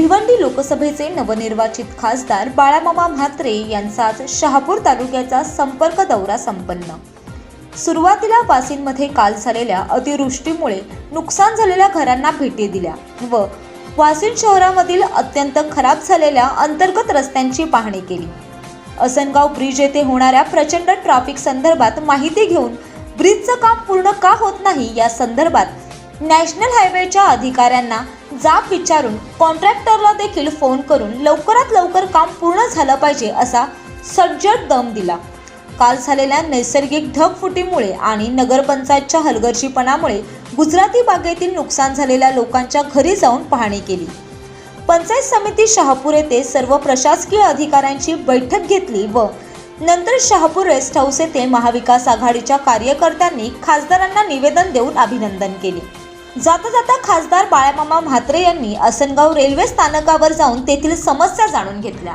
भिवंडी लोकसभेचे नवनिर्वाचित खासदार बाळामामा म्हात्रे यांचा आज शहापूर तालुक्याचा संपर्क दौरा संपन्न. सुरुवातीला वासींमध्ये काल झालेल्या अतिवृष्टीमुळे नुकसान झालेल्या घरांना भेटी दिल्या व वासिन शहरामधील अत्यंत खराब झालेल्या अंतर्गत रस्त्यांची पाहणी केली. असनगाव ब्रिज येथे होणाऱ्या प्रचंड ट्रॅफिक संदर्भात माहिती घेऊन ब्रिजचं काम पूर्ण का होत नाही या संदर्भात नॅशनल हायवेच्या अधिकाऱ्यांना जाब विचारून कॉन्ट्रॅक्टरला देखील फोन करून लवकरात लवकर काम पूर्ण झालं पाहिजे असा सज्जड दम दिला. काल झालेल्या नैसर्गिक ढगफुटीमुळे आणि नगरपंचायतच्या हलगर्जीपणामुळे गुजराती बागेतील नुकसान झालेल्या लोकांच्या घरी जाऊन पाहणी केली. पंचायत समिती शहापूर येथे सर्व प्रशासकीय अधिकाऱ्यांची बैठक घेतली व नंतर शहापूर रेस्ट हाऊस येथे महाविकास आघाडीच्या कार्यकर्त्यांनी खासदारांना निवेदन देऊन अभिनंदन केले. जाता जाता खासदार बाळामामा म्हात्रे यांनी असनगाव रेल्वे स्थानकावर जाऊन तेथील समस्या जाणून घेतल्या.